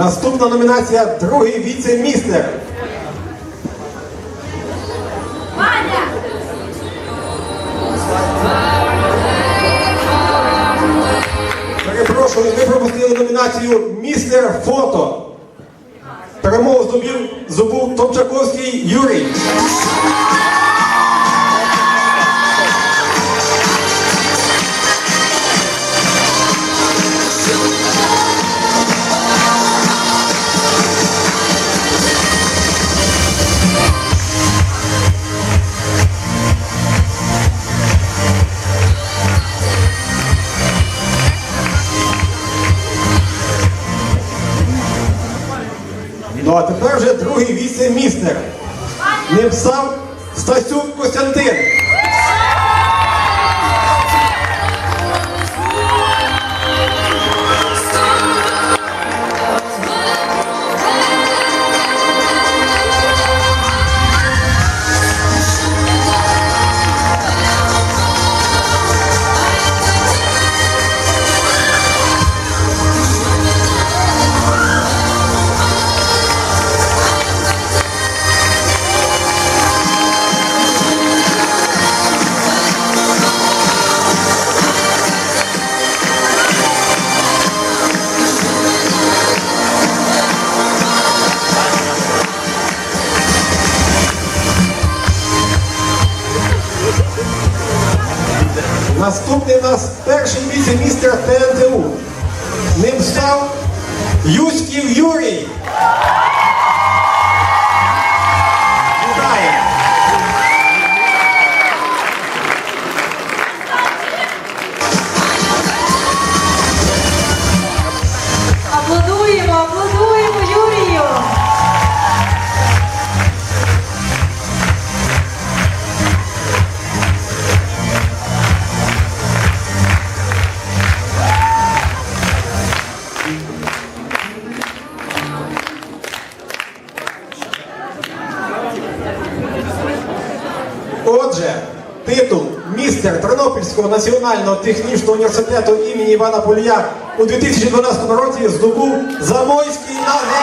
Наступна номінація другий віце-містер. Перепрошую, ми пропустили номінацію Містер Фото. Перемогу здобув, здобув Томчаковський Юрій. Ну а тепер вже другий віце-містер. Ним став Стасюк Костянтин. Наступний у нас перший віце-містер ТНТУ. Ним став Юськів Юрій. Отже, титул містер Тернопільського національного технічного університету імені Івана Полія у 2012 році здобув Замойський Назар.